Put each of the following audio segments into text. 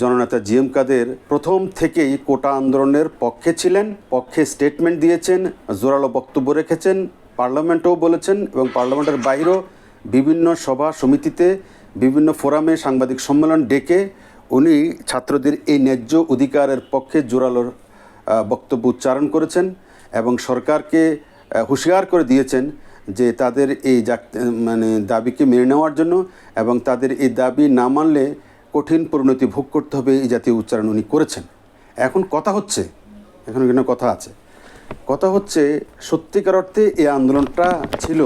জননেতা G M কাদের প্রথম থেকেই কোটা আন্দোলনের পক্ষে ছিলেন, পক্ষে স্টেটমেন্ট দিয়েছেন, জোরালো বক্তব্য রেখেছেন, পার্লামেন্টেও বলেছেন এবং পার্লামেন্টের বাইরেও বিভিন্ন সভা সমিতিতে, বিভিন্ন ফোরামে সাংবাদিক সম্মেলন ডেকে উনি ছাত্রদের এই ন্যায্য অধিকারের পক্ষে জোরালো বক্তব্য উচ্চারণ করেছেন এবং সরকারকে হুঁশিয়ার করে দিয়েছেন যে তাদের এই মানে দাবিকে মেনে নেওয়ার জন্য এবং তাদের এই দাবি না মানলে কঠিন পরিণতি ভোগ করতে হবে এই জাতীয় উচ্চারণ উনি করেছেন। এখন কথা হচ্ছে, এখন এখানে কথা আছে। কথা হচ্ছে, সত্যিকার অর্থে এই আন্দোলনটা ছিল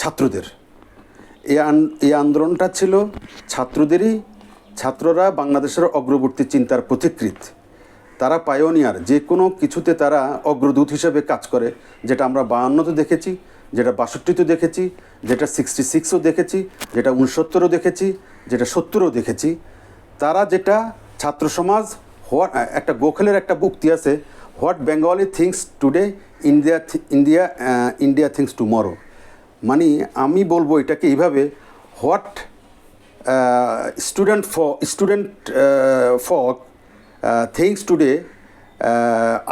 ছাত্রদের। এই আন্দোলনটা ছিল ছাত্রদেরই, ছাত্ররা বাংলাদেশের অগ্রবর্তী চিন্তার পথিকৃত তারা পায়োনিয়ার, যে কোনো কিছুতে তারা অগ্রদূত হিসেবে কাজ করে, যেটা আমরা বাহান্নতে দেখেছি, যেটা বাষট্টিতে দেখেছি, যেটা সিক্সটি সিক্সও দেখেছি, যেটা উনসত্তরও দেখেছি যেটা সত্তরও দেখেছি, তারা যেটা ছাত্র সমাজ, হোয়াট, একটা গোখলের একটা বুক্তি আছে, what Bengali thinks today, India India India thinks tomorrow. মানে আমি বলব এটাকে এইভাবে, what student for student for thinks today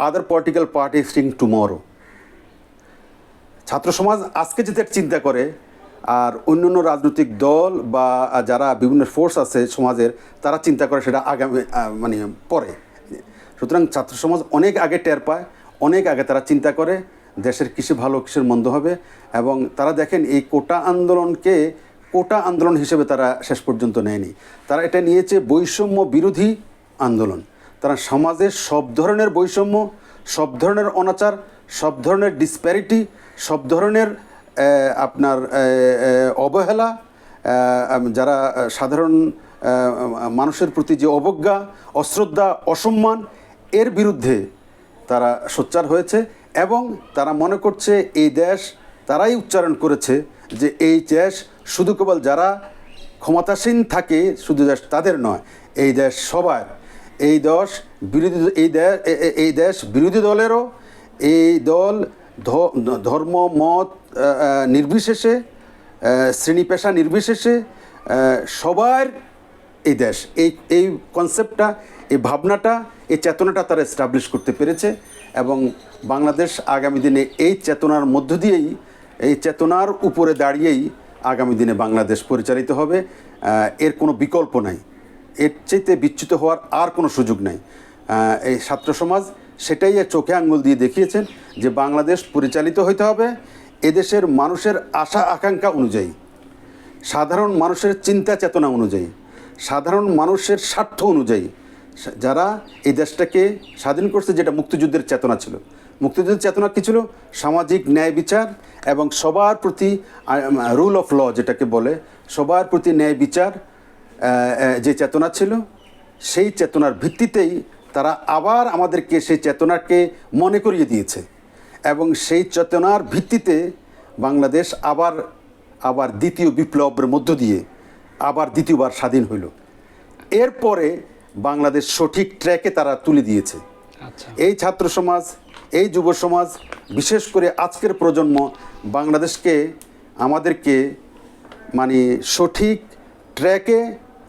other political party thing tomorrow. ছাত্র সমাজ আজকে যেটা চিন্তা করে আর অন্যান্য রাজনৈতিক দল বা যারা বিভিন্ন ফোর্স আছে সমাজের, তারা চিন্তা করে সেটা আগামী মানে পরে। সুতরাং ছাত্র সমাজ অনেক আগে টের পায়, অনেক আগে তারা চিন্তা করে দেশের কিসে ভালো কিসের মন্দ হবে এবং তারা দেখেন এই কোটা আন্দোলনকে, কোটা আন্দোলন হিসেবে তারা শেষ পর্যন্ত নেয়নি। তারা এটা নিয়েছে বৈষম্য বিরোধী আন্দোলন। তারা সমাজের সব ধরনের বৈষম্য, সব ধরনের অনাচার, সব ধরনের ডিসপ্যারিটি সব ধরনের আপনার অবহেলা যারা সাধারণ মানুষের প্রতি যে অবজ্ঞা, অশ্রদ্ধা, অসম্মান, এর বিরুদ্ধে তারা সোচ্চার হয়েছে এবং তারা মনে করছে এই দেশ তারাই উচ্চারণ করেছে যে এই দেশ শুধু কেবল যারা ক্ষমতাসীন থাকে, শুধু দেশ তাদের নয়, এই দেশ সবার। এই দেশ বিরোধী, এই দেশ এই দেশ বিরোধী দলেরও এই দল ধর্ম, মত নির্বিশেষে শ্রেণি পেশা নির্বিশেষে সবার এই দেশ, এই এই কনসেপ্টটা এই ভাবনাটা, এই চেতনাটা তারা এস্টাবলিশ করতে পেরেছে এবং বাংলাদেশ আগামী দিনে এই চেতনার মধ্য দিয়েই, এই চেতনার উপরে দাঁড়িয়েই আগামী দিনে বাংলাদেশ পরিচালিত হবে। এর কোনো বিকল্প নাই। এর চাইতে বিচ্যুত হওয়ার আর কোনো সুযোগ নাই। এই ছাত্র সমাজ সেটাই চোখে আঙ্গুল দিয়ে দেখিয়েছেন যে বাংলাদেশ পরিচালিত হইতে হবে এদেশের মানুষের আশা, আকাঙ্ক্ষা অনুযায়ী, সাধারণ মানুষের চিন্তা চেতনা অনুযায়ী, সাধারণ মানুষের স্বার্থ অনুযায়ী, যারা এই দেশটাকে স্বাধীন করছে, যেটা মুক্তিযুদ্ধের চেতনা ছিল। মুক্তিযুদ্ধের চেতনা কী ছিল? সামাজিক ন্যায় বিচার এবং সবার প্রতি রুল অফ ল যেটাকে বলে, সবার প্রতি ন্যায় বিচার যে চেতনা ছিল, সেই চেতনার ভিত্তিতেই তারা আবার আমাদেরকে সেই চেতনাকে মনে করিয়ে দিয়েছে। এবং সেই চেতনার ভিত্তিতে বাংলাদেশ আবার আবার দ্বিতীয় বিপ্লবের মধ্য দিয়ে আবার দ্বিতীয়বার স্বাধীন হইল। এরপরে বাংলাদেশ সঠিক ট্র্যাকে তারা তুলে দিয়েছে। আচ্ছা। এই ছাত্র সমাজ এই যুব সমাজ বিশেষ করে আজকের প্রজন্ম বাংলাদেশকে আমাদেরকে মানে সঠিক ট্র্যাকে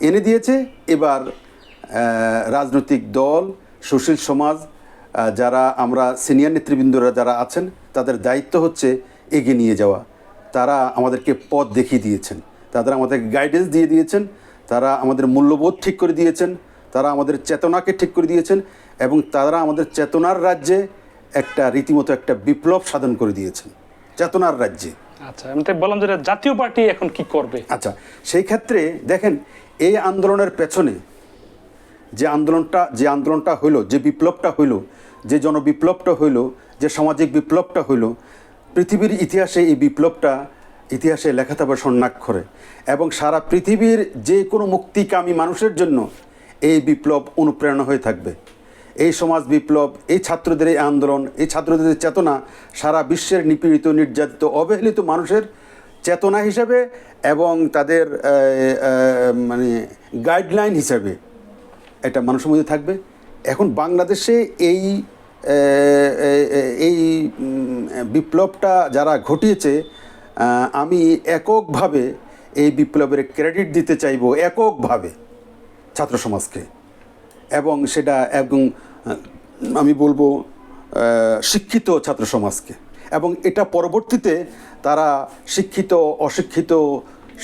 এনে দিয়েছে। এবার রাজনৈতিক দল সুশীল সমাজ যারা আমরা সিনিয়র নেতৃবৃন্দরা যারা আছেন তাদের দায়িত্ব হচ্ছে এগিয়ে নিয়ে যাওয়া। তারা আমাদেরকে পথ দেখিয়ে দিয়েছেন। তারা আমাদের গাইডেন্স দিয়ে দিয়েছেন। তারা আমাদের মূল্যবোধ ঠিক করে দিয়েছেন। তারা আমাদের চেতনাকে ঠিক করে দিয়েছেন এবং তারা আমাদের চেতনার রাজ্যে একটা রীতিমতো একটা বিপ্লব সাধন করে দিয়েছেন। চেতনার রাজ্যে। আচ্ছা আমি বললাম যে জাতীয় পার্টি এখন কি করবে? আচ্ছা সেই ক্ষেত্রে দেখেন এই আন্দোলনের পেছনে যে আন্দোলনটা যে আন্দোলনটা হইল, যে বিপ্লবটা হইল, যে জনবিপ্লবটা হইল, যে সামাজিক বিপ্লবটা হইল, পৃথিবীর ইতিহাসে এই বিপ্লবটা ইতিহাসে লেখা থাকবে স্বর্ণাক্ষরে। এবং সারা পৃথিবীর যে কোনো মুক্তিকামী মানুষের জন্য এই বিপ্লব অনুপ্রেরণা হয়ে থাকবে। এই সমাজ বিপ্লব, এই ছাত্রদের এই আন্দোলন, এই ছাত্রদের চেতনা সারা বিশ্বের নিপীড়িত, নির্যাতিত, অবহেলিত মানুষের চেতনা হিসেবে এবং তাদের মানে গাইডলাইন হিসেবে এটা মানুষের মধ্যে থাকবে। এখন বাংলাদেশে এই এই বিপ্লবটা যারা ঘটিয়েছে আমি এককভাবে এই বিপ্লবের ক্রেডিট দিতে চাইব এককভাবে ছাত্র সমাজকে। এবং সেটা আহ, আমি বলব শিক্ষিত ছাত্র সমাজকে। এবং এটা পরবর্তীতে তারা শিক্ষিত অশিক্ষিত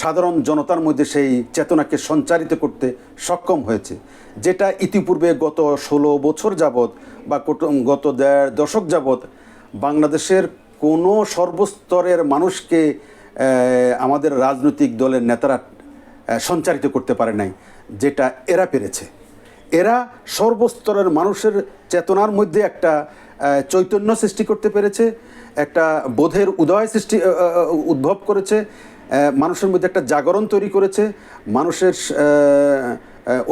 সাধারণ জনতার মধ্যে সেই চেতনাকে সঞ্চারিত করতে সক্ষম হয়েছে, যেটা ইতিপূর্বে গত ষোলো বছর যাবৎ বা গত দেড় দশক যাবৎ বাংলাদেশের কোনো সর্বস্তরের মানুষকে আমাদের রাজনৈতিক দলের নেতারা সঞ্চারিত করতে পারে নাই, যেটা এরা পেরেছে। এরা সর্বস্তরের মানুষের চেতনার মধ্যে একটা চৈতন্য সৃষ্টি করতে পেরেছে, একটা বোধের উদয় সৃষ্টি উদ্ভব করেছে মানুষের মধ্যে একটা জাগরণ তৈরি করেছে, মানুষের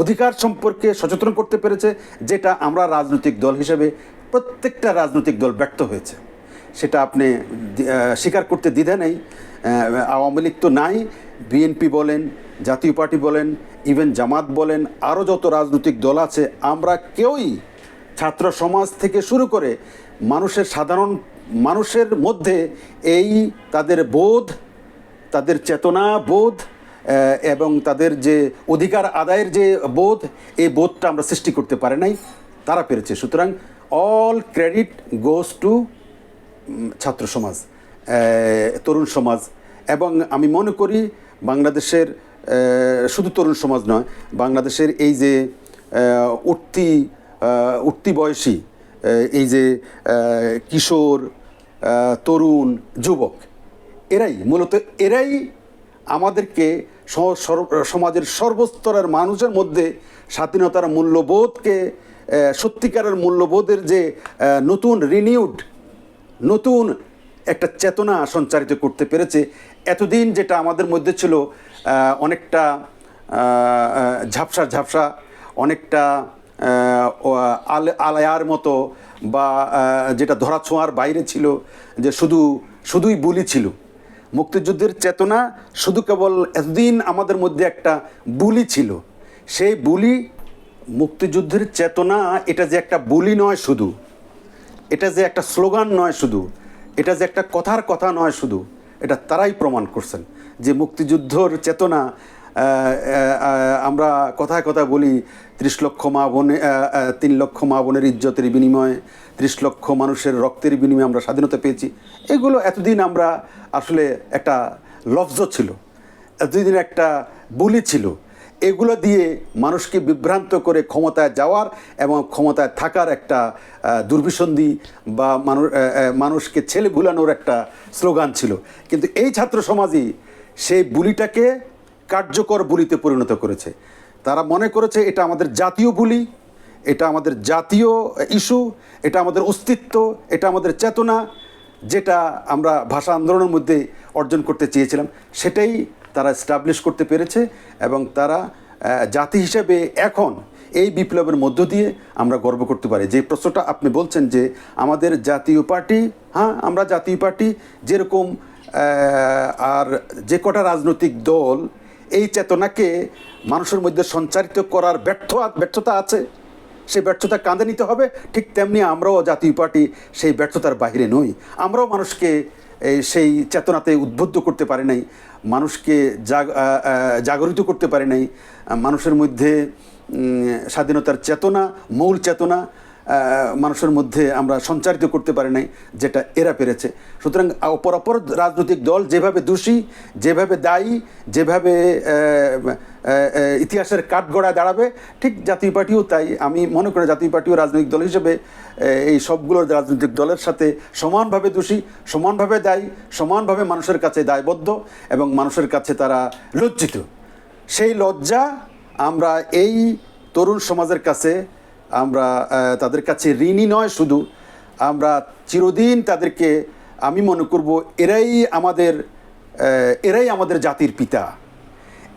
অধিকার সম্পর্কে সচেতন করতে পেরেছে, যেটা আমরা রাজনৈতিক দল হিসেবে প্রত্যেকটা রাজনৈতিক দল ব্যর্থ হয়েছে। সেটা আপনি স্বীকার করতে দ্বিধা নেই আওয়ামী লীগ তো নাই, বিএনপি বলেন, জাতীয় পার্টি বলেন, ইভেন জামাত বলেন আরও যত রাজনৈতিক দল আছে, আমরা কেউই ছাত্র সমাজ থেকে শুরু করে মানুষের সাধারণ মানুষের মধ্যে এই তাদের বোধ তাদের চেতনা, বোধ এবং তাদের যে অধিকার আদায়ের যে বোধ, এই বোধটা আমরা সৃষ্টি করতে পারে নাই। তারা পেরেছে। সুতরাং অল ক্রেডিট গোস টু ছাত্র সমাজ তরুণ সমাজ। এবং আমি মনে করি বাংলাদেশের শুধু তরুণ সমাজ নয়, বাংলাদেশের এই যে উঠতি উঠতি বয়সী এই যে কিশোর তরুণ, যুবক এরাই, মূলত এরাই আমাদেরকে সমাজের সর্বস্তরের মানুষের মধ্যে স্বাধীনতার মূল্যবোধকে সত্যিকারের মূল্যবোধের যে নতুন রিনিউড নতুন একটা চেতনা সঞ্চারিত করতে পেরেছে। এতদিন যেটা আমাদের মধ্যে ছিল অনেকটা ঝাপসা ঝাপসা, অনেকটা আলে, আলায়ার মতো বা যেটা ধরা ছোঁয়ার বাইরে ছিল, যে শুধু, শুধুই বলি ছিল। মুক্তিযুদ্ধের চেতনা শুধু কেবল এতদিন আমাদের মধ্যে একটা বুলি ছিল। সেই বুলি, মুক্তিযুদ্ধের চেতনা, এটা যে একটা বুলি নয় শুধু। এটা যে একটা স্লোগান নয় শুধু। এটা যে একটা কথার কথা নয় শুধু। এটা তারাই প্রমাণ করছেন যে মুক্তিযুদ্ধর চেতনা আমরা কথায় কথা বলি, ত্রিশ লক্ষ মা বোনে তিন লক্ষ মা বোনের ইজ্জতের বিনিময়ে, ত্রিশ লক্ষ মানুষের রক্তের বিনিময়ে আমরা স্বাধীনতা পেয়েছি। এগুলো এতদিন আমরা আসলে একটা লফজ ছিল, এতদিন একটা বুলি ছিল। এগুলো দিয়ে মানুষকে বিভ্রান্ত করে ক্ষমতায় যাওয়ার এবং ক্ষমতায় থাকার একটা দুর্বিসন্ধি বা মানুষ মানুষকে ছেলে ভুলানোর একটা স্লোগান ছিল। কিন্তু এই ছাত্র সমাজই সেই বুলিটাকে কার্যকর বুলিতে পরিণত করেছে। তারা মনে করেছে এটা আমাদের জাতীয় বুলি, এটা আমাদের জাতীয় ইস্যু, এটা আমাদের অস্তিত্ব, এটা আমাদের চেতনা, যেটা আমরা ভাষা আন্দোলনের মধ্যে অর্জন করতে চেয়েছিলাম, সেটাই তারা স্টাবলিশ করতে পেরেছে এবং তারা জাতি হিসেবে এখন এই বিপ্লবের মধ্য দিয়ে আমরা গর্ব করতে পারি। যে প্রশ্নটা আপনি বলছেন যে আমাদের জাতীয় পার্টি হ্যাঁ আমরা জাতীয় পার্টি, যেরকম আর যে কটা রাজনৈতিক দল এই চেতনাকে মানুষের মধ্যে সঞ্চারিত করার ব্যর্থ ব্যর্থতা আছে। সেই ব্যর্থতা কাঁধে নিতে হবে। ঠিক তেমনি আমরাও জাতীয় পার্টি সেই ব্যর্থতার বাইরে নই। আমরাও মানুষকে সেই চেতনাতে উদ্বুদ্ধ করতে পারি নাই। মানুষকে জাগরিত করতে পারি নাই। মানুষের মধ্যে স্বাধীনতার চেতনা, মূল চেতনা মানুষের মধ্যে আমরা সঞ্চারিত করতে পারি নাই, যেটা এরা পেরেছে। সুতরাং অপর অপর রাজনৈতিক দল যেভাবে দোষী, যেভাবে দায়ী, যেভাবে ইতিহাসের কাঠগড়ায় দাঁড়াবে, ঠিক জাতীয় পার্টিও তাই। আমি মনে করি জাতীয় পার্টিও রাজনৈতিক দল হিসেবে এই সবগুলো রাজনৈতিক দলের সাথে সমানভাবে দোষী, সমানভাবে দায়ী, সমানভাবে মানুষের কাছে দায়বদ্ধ এবং মানুষের কাছে তারা লজ্জিত। সেই লজ্জা আমরা এই তরুণ সমাজের কাছে আমরা তাদের কাছে ঋণী নয় শুধু, আমরা চিরদিন তাদেরকে আমি মনে করব এরাই আমাদের এরাই আমাদের জাতির পিতা,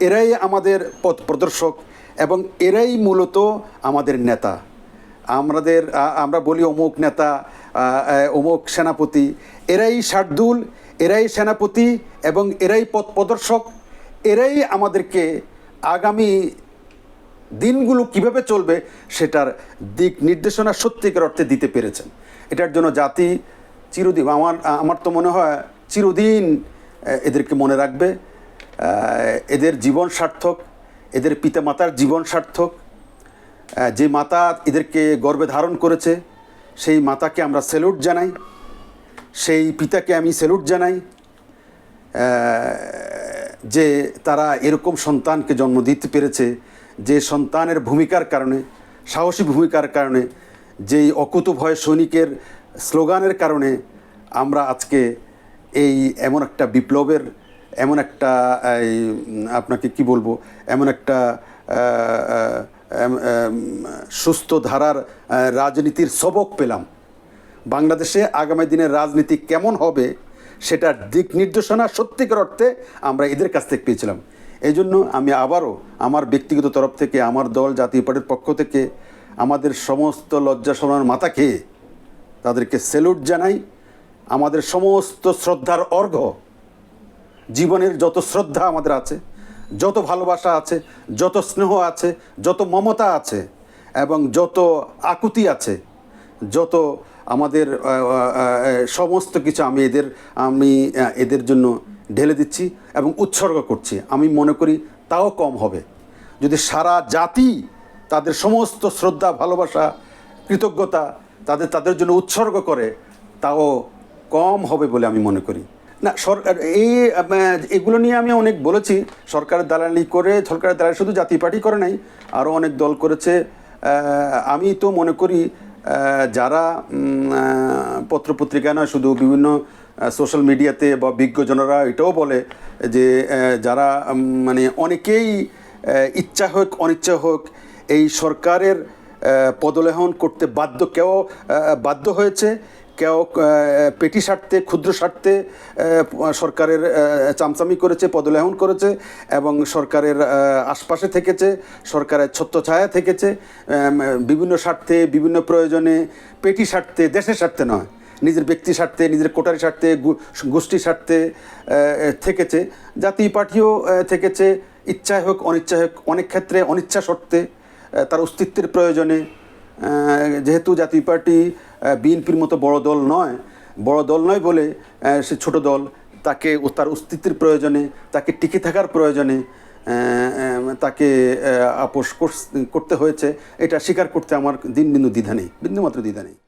এরাই আমাদের পথ প্রদর্শক এবং এরাই মূলত আমাদের নেতা। আমাদের আমরা বলি অমুক নেতা অমুক সেনাপতি, এরাই শার্দুল, এরাই সেনাপতি এবং এরাই পথ প্রদর্শক, এরাই আমাদেরকে আগামী দিনগুলো কীভাবে চলবে সেটার দিক নির্দেশনা সত্যিকার অর্থে দিতে পেরেছেন। এটার জন্য জাতি চিরদিন, আমার আমার তো মনে হয় চিরদিন এদেরকে মনে রাখবে। এদের জীবন সার্থক, এদের পিতামাতার জীবন সার্থক। যে মাতা এদেরকে গর্ভে ধারণ করেছে, সেই মাতাকে আমরা স্যালুট জানাই। সেই পিতাকে আমি স্যালুট জানাই। যে তারা এরকম সন্তানকে জন্ম দিতে পেরেছে যে সন্তানের ভূমিকার কারণে, সাহসী ভূমিকার কারণে, যেই অকুত ভয় সৈনিকের স্লোগানের কারণে আমরা আজকে এই এমন একটা বিপ্লবের, এমন একটা আপনাকে কি বলব, এমন একটা সুস্থ ধারার রাজনীতির সবক পেলাম। বাংলাদেশে আগামী দিনের রাজনীতি কেমন হবে, সেটার দিক নির্দেশনা সত্যিকার অর্থে আমরা এদের কাছ থেকে পেয়েছিলাম। এই জন্য আমি আবারও আমার ব্যক্তিগত তরফ থেকে, আমার দল, জাতীয় পার্টির পক্ষ থেকে আমাদের সমস্ত লজ্জা সমান মাথা খেয়ে তাদেরকে স্যালুট জানাই। আমাদের সমস্ত শ্রদ্ধার অর্ঘ্য, জীবনের যত শ্রদ্ধা আমাদের আছে, যত ভালোবাসা আছে, যত স্নেহ আছে, যত মমতা আছে এবং যত আকুতি আছে, যত আমাদের সমস্ত কিছু আমি এদের আমি এদের জন্য ঢেলে দিচ্ছি এবং উৎসর্গ করছি। আমি মনে করি তাও কম হবে। যদি সারা জাতি তাদের সমস্ত শ্রদ্ধা, ভালোবাসা, কৃতজ্ঞতা তাদের তাদের জন্য উৎসর্গ করে, তাও কম হবে বলে আমি মনে করি। না সরকার এই এগুলো নিয়ে আমি অনেক বলেছি। সরকারের দালালি করে, সরকারের দালালি শুধু জাতীয় পার্টি করে নাই আরও অনেক দল করেছে। আমি তো মনে করি যারা পত্রপত্রিকায় নয়, শুধু বিভিন্ন সোশ্যাল মিডিয়াতে বা বিজ্ঞজনেরা এটাও বলে যে যারা মানে অনেকেই ইচ্ছা হোক, অনিচ্ছা হোক, এই সরকারের পদলেহন করতে বাধ্য কেউ বাধ্য হয়েছে, কেউ পেটি স্বার্থে ক্ষুদ্র স্বার্থে সরকারের চামচামি করেছে, পদলেহন করেছে এবং সরকারের আশপাশে থেকেছে, সরকারের ছত্রছায়া থেকেছে বিভিন্ন স্বার্থে, বিভিন্ন প্রয়োজনে, পেটি স্বার্থে দেশের স্বার্থে নয়। নিজের ব্যক্তি স্বার্থে, নিজের কোটারি স্বার্থে গোষ্ঠী স্বার্থে থেকেছে। জাতীয় পার্টিও থেকেছে। ইচ্ছায় হোক, অনিচ্ছায় হোক, অনেক ক্ষেত্রে অনিচ্ছা সত্ত্বে তার অস্তিত্বের প্রয়োজনে যেহেতু জাতীয় পার্টি বিএনপির মতো বড় দল নয়, বড় দল নয় বলে সে ছোট দল, তাকে তার অস্তিত্বের প্রয়োজনে, তাকে টিকে থাকার প্রয়োজনে তাকে আপোষ করতে হয়েছে। এটা স্বীকার করতে আমার দিন বিন্দু দ্বিধা নেই। বিন্দুমাত্র দ্বিধা নেই।